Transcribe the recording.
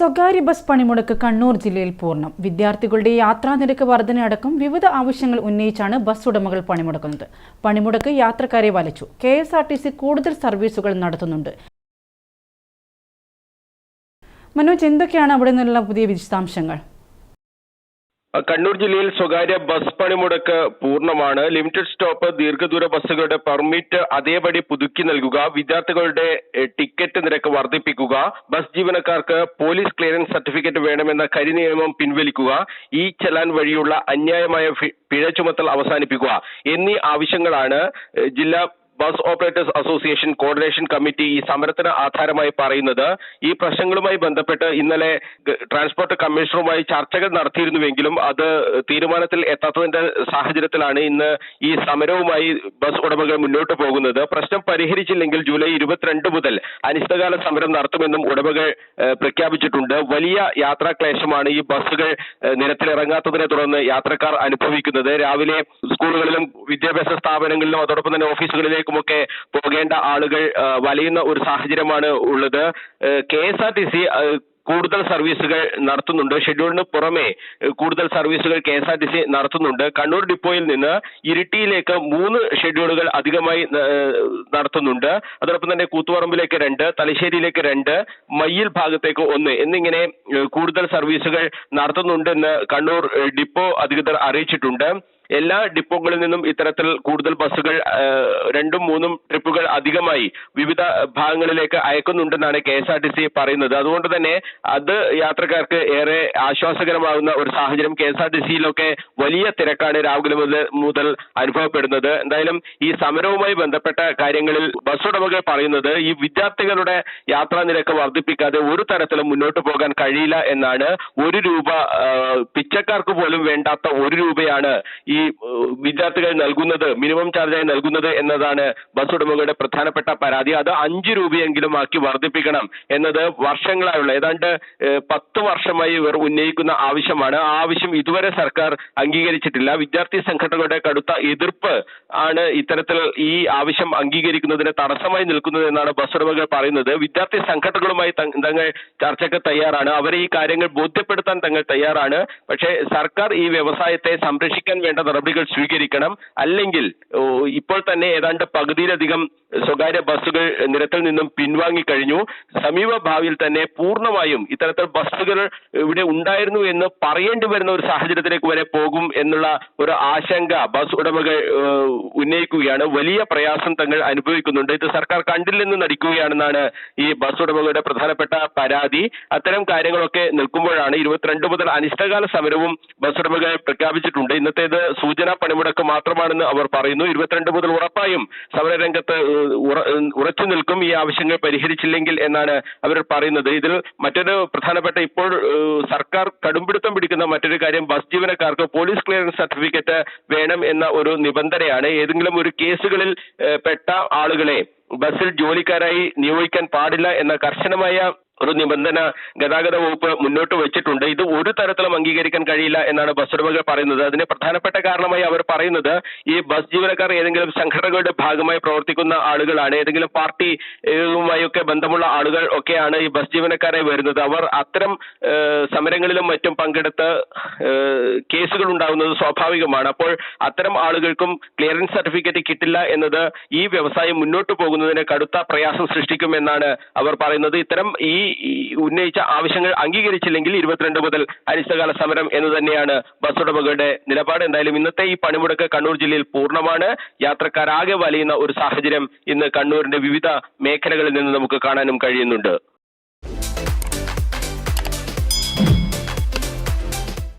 സ്വകാര്യ ബസ് പണിമുടക്ക് കണ്ണൂർ ജില്ലയിൽ പൂർണം. വിദ്യാർത്ഥികളുടെ യാത്രാ നിരക്ക് വർധനയടക്കം വിവിധ ആവശ്യങ്ങൾ ഉന്നയിച്ചാണ് ബസ് ഉടമകൾ പണിമുടക്കുന്നത്. പണിമുടക്ക് യാത്രക്കാരെ വലച്ചു. K S R T C കൂടുതൽ സർവീസുകൾ നടത്തുന്നുണ്ട്. മനോജ് എന്തൊക്കെയാണ് അവിടെ നിന്നുള്ള പുതിയ വിശദാംശങ്ങൾ? കണ്ണൂർ ജില്ലയിൽ സ്വകാര്യ ബസ് പണിമുടക്ക് പൂർണമാണ്. ലിമിറ്റഡ് സ്റ്റോപ്പ് ദീർഘദൂര ബസ്സുകളുടെ പെർമിറ്റ് അതേപടി പുതുക്കി നൽകുക. വിദ്യാർത്ഥികളുടെ ടിക്കറ്റ് നിരക്ക് വർദ്ധിപ്പിക്കുക. ബസ് ജീവനക്കാർക്ക് പോലീസ് ക്ലിയറൻസ് സർട്ടിഫിക്കറ്റ് വേണമെന്ന കരി നിയമം പിൻവലിക്കുക. ഈ ചെലാൻ വഴിയുള്ള അന്യായമായ പിഴ ചുമത്തൽ അവസാനിപ്പിക്കുക എന്നീ ആവശ്യങ്ങളാണ് ജില്ലാ bus operators association coordination committee ഈ സമരത്തിന് ആധാരമായി പറയുന്നത് ഈ പ്രശ്നങ്ങളുമായി ബന്ധപ്പെട്ട് ഇന്നലെ ട്രാൻസ്പോർട്ട് കമ്മീഷണറുമായി ചർച്ചകൾ നടത്തിയിരുന്നുവെങ്കിലും അത് തീരുമാനത്തിൽ എത്താത്തതിന്റെ സാഹചര്യത്തിലാണ് ഇന്ന് ഈ സമരവുമായി ബസ് ഉടമകൾ മുന്നോട്ട് പോകുന്നത്. പ്രശ്നം പരിഹരിച്ചില്ലെങ്കിൽ ജൂലൈ ഇരുപത്തിരണ്ട് മുതൽ അനിശ്ചിതകാല സമരം നടത്തുമെന്നും ഉടമകൾ പ്രഖ്യാപിച്ചിട്ടുണ്ട്. വലിയ യാത്രാ ക്ലേശമാണ് ഈ ബസ്സുകൾ നിരത്തിലിറങ്ങാത്തതിനെ തുടർന്ന് യാത്രക്കാർ അനുഭവിക്കുന്നത്. രാവിലെ സ്കൂളുകളിലും വിദ്യാഭ്യാസ സ്ഥാപനങ്ങളിലും അതോടൊപ്പം തന്നെ ഓഫീസുകളിലേക്കുമൊക്കെ പോകേണ്ട ആളുകൾ വലയുന്ന ഒരു സാഹചര്യമാണ് ഉള്ളത്. K S R T C കൂടുതൽ സർവീസുകൾ നടത്തുന്നുണ്ട്. ഷെഡ്യൂളിന് പുറമെ കൂടുതൽ സർവീസുകൾ K S R T C നടത്തുന്നുണ്ട്. കണ്ണൂർ ഡിപ്പോയിൽ നിന്ന് ഇരിട്ടിയിലേക്ക് മൂന്ന് ഷെഡ്യൂളുകൾ അധികമായി നടത്തുന്നുണ്ട്. അതോടൊപ്പം തന്നെ കൂത്തുപറമ്പിലേക്ക് രണ്ട് തലശ്ശേരിയിലേക്ക് രണ്ട് മയ്യിൽ ഭാഗത്തേക്ക് ഒന്ന് എന്നിങ്ങനെ കൂടുതൽ സർവീസുകൾ നടത്തുന്നുണ്ടെന്ന് കണ്ണൂർ ഡിപ്പോ അധികൃതർ അറിയിച്ചിട്ടുണ്ട്. എല്ലാ ഡിപ്പോകളിൽ നിന്നും ഇത്തരത്തിൽ കൂടുതൽ ബസ്സുകൾ രണ്ടും മൂന്നും ട്രിപ്പുകൾ അധികമായി വിവിധ ഭാഗങ്ങളിലേക്ക് അയക്കുന്നുണ്ടെന്നാണ് K S R T C പറയുന്നത്. അതുകൊണ്ട് തന്നെ അത് യാത്രക്കാർക്ക് ഏറെ ആശ്വാസകരമാകുന്ന ഒരു സാഹചര്യം കെ എസ് ആർ ടി സിയിലൊക്കെ വലിയ തിരക്കാണ് രാവിലെ മുതൽ മുതൽ അനുഭവപ്പെടുന്നത്. എന്തായാലും ഈ സമരവുമായി ബന്ധപ്പെട്ട കാര്യങ്ങളിൽ ബസ് ഉടമകൾ പറയുന്നത് ഈ വിദ്യാർത്ഥികളുടെ യാത്രാ നിരക്ക് വർദ്ധിപ്പിക്കാതെ ഒരു തരത്തിലും മുന്നോട്ട് പോകാൻ കഴിയില്ല എന്നാണ് ഒരു രൂപ പിച്ചക്കാർക്ക് പോലും വേണ്ടാത്ത ഒരു രൂപയാണ് ഈ ആ, വിദ്യാർത്ഥികൾ നൽകുന്നത് മിനിമം ചാർജായി നൽകുന്നത് എന്നതാണ് ബസ് ഉടമകളുടെ പ്രധാനപ്പെട്ട പരാതി. അത് അഞ്ച് രൂപയെങ്കിലും ആക്കി വർദ്ധിപ്പിക്കണം എന്നത് വർഷങ്ങളായുള്ള ഏതാണ്ട് പത്ത് വർഷമായി ഇവർ ഉന്നയിക്കുന്ന ആവശ്യമാണ്. ആ ആവശ്യം ഇതുവരെ സർക്കാർ അംഗീകരിച്ചിട്ടില്ല. വിദ്യാർത്ഥി സംഘടനകളുടെ കടുത്ത എതിർപ്പ് ആണ് ഇത്തരത്തിൽ ഈ ആവശ്യം അംഗീകരിക്കുന്നതിന് തടസ്സമായി നിൽക്കുന്നത് എന്നാണ് ബസ് ഉടമകൾ പറയുന്നത്. വിദ്യാർത്ഥി സംഘടനകളുമായി തങ്ങൾ ചർച്ചയ്ക്ക് തയ്യാറാണ്. അവരെ ഈ കാര്യങ്ങൾ ബോധ്യപ്പെടുത്താൻ തങ്ങൾ തയ്യാറാണ്. പക്ഷേ സർക്കാർ ഈ വ്യവസായത്തെ സംരക്ഷിക്കാൻ വേണ്ട നടപടികൾ സ്വീകരിക്കണം. അല്ലെങ്കിൽ ഇപ്പോൾ തന്നെ ഏതാണ്ട് പകുതിയിലധികം സ്വകാര്യ ബസ്സുകൾ നിരത്തിൽ നിന്നും പിൻവാങ്ങി കഴിഞ്ഞു. സമീപ ഭാവിയിൽ തന്നെ പൂർണമായും ഇത്തരത്തിൽ ബസ്സുകൾ ഇവിടെ ഉണ്ടായിരുന്നു എന്ന് പറയേണ്ടി വരുന്ന ഒരു സാഹചര്യത്തിലേക്ക് വരെ പോകും എന്നുള്ള ഒരു ആശങ്ക ബസ് ഉടമകൾ ഉന്നയിക്കുകയാണ്. വലിയ പ്രയാസം തങ്ങൾ അനുഭവിക്കുന്നുണ്ട്. ഇത് സർക്കാർ കണ്ടില്ലെന്ന് നടിക്കുകയാണെന്നാണ് ഈ ബസ് ഉടമകളുടെ പ്രധാനപ്പെട്ട പരാതി. അത്തരം കാര്യങ്ങളൊക്കെ നിൽക്കുമ്പോഴാണ് ഇരുപത്തിരണ്ട് മുതൽ അനിഷ്ടകാല സമരവും ബസ് ഉടമകൾ പ്രഖ്യാപിച്ചിട്ടുണ്ട്. ഇന്നത്തേത് സൂചനാ പണിമുടക്ക് മാത്രമാണെന്ന് അവർ പറയുന്നു. ഇരുപത്തിരണ്ട് മുതൽ ഉറപ്പായും സമരരംഗത്ത് ഉറച്ചു നിൽക്കും ഈ ആവശ്യങ്ങൾ പരിഹരിച്ചില്ലെങ്കിൽ എന്നാണ് അവർ പറയുന്നത്. ഇതിൽ മറ്റൊരു പ്രധാനപ്പെട്ട ഇപ്പോൾ സർക്കാർ കടുംപിടുത്തം പിടിക്കുന്ന മറ്റൊരു കാര്യം ബസ് ജീവനക്കാർക്ക് പോലീസ് ക്ലിയറൻസ് സർട്ടിഫിക്കറ്റ് വേണം എന്ന ഒരു നിബന്ധനയാണ്. ഏതെങ്കിലും ഒരു കേസുകളിൽ പെട്ട ആളുകളെ ബസ്സിൽ ജോലിക്കാരായി നിയോഗിക്കാൻ പാടില്ല എന്ന കർശനമായ ഒരു നിബന്ധന ഗതാഗത വകുപ്പ് മുന്നോട്ട് വെച്ചിട്ടുണ്ട്. ഇത് ഒരു തരത്തിലും അംഗീകരിക്കാൻ കഴിയില്ല എന്നാണ് ബസ് ഉടമകൾ പറയുന്നത്. അതിന് പ്രധാനപ്പെട്ട കാരണമായി അവർ പറയുന്നത് ഈ ബസ് ജീവനക്കാർ ഏതെങ്കിലും സംഘടനകളുടെ ഭാഗമായി പ്രവർത്തിക്കുന്ന ആളുകളാണ്. ഏതെങ്കിലും പാർട്ടിയുമായൊക്കെ ബന്ധമുള്ള ആളുകൾ ഒക്കെയാണ് ഈ ബസ് ജീവനക്കാരെ വരുന്നത്. അവർ അത്തരം സമരങ്ങളിലും മറ്റും പങ്കെടുത്ത് കേസുകൾ ഉണ്ടാകുന്നത് സ്വാഭാവികമാണ്. അപ്പോൾ അത്തരം ആളുകൾക്കും ക്ലിയറൻസ് സർട്ടിഫിക്കറ്റ് കിട്ടില്ല എന്നത് ഈ വ്യവസായം മുന്നോട്ട് പോകുന്നതിന് കടുത്ത പ്രയാസം സൃഷ്ടിക്കുമെന്നാണ് അവർ പറയുന്നത്. ഇത്തരം ഈ ഉന്നയിച്ച ആവശ്യങ്ങൾ അംഗീകരിച്ചില്ലെങ്കിൽ ഇരുപത്തിരണ്ട് മുതൽ അനിശ്ചിതകാല സമരം എന്ന് തന്നെയാണ് ബസ് ഉടമകളുടെ നിലപാട്. എന്തായാലും ഇന്നത്തെ ഈ പണിമുടക്ക് കണ്ണൂർ ജില്ലയിൽ പൂർണമാണ്. യാത്രക്കാരാകെ വലയുന്ന ഒരു സാഹചര്യം ഇന്ന് കണ്ണൂരിന്റെ വിവിധ മേഖലകളിൽ നിന്ന് നമുക്ക് കാണാനും കഴിയുന്നുണ്ട്.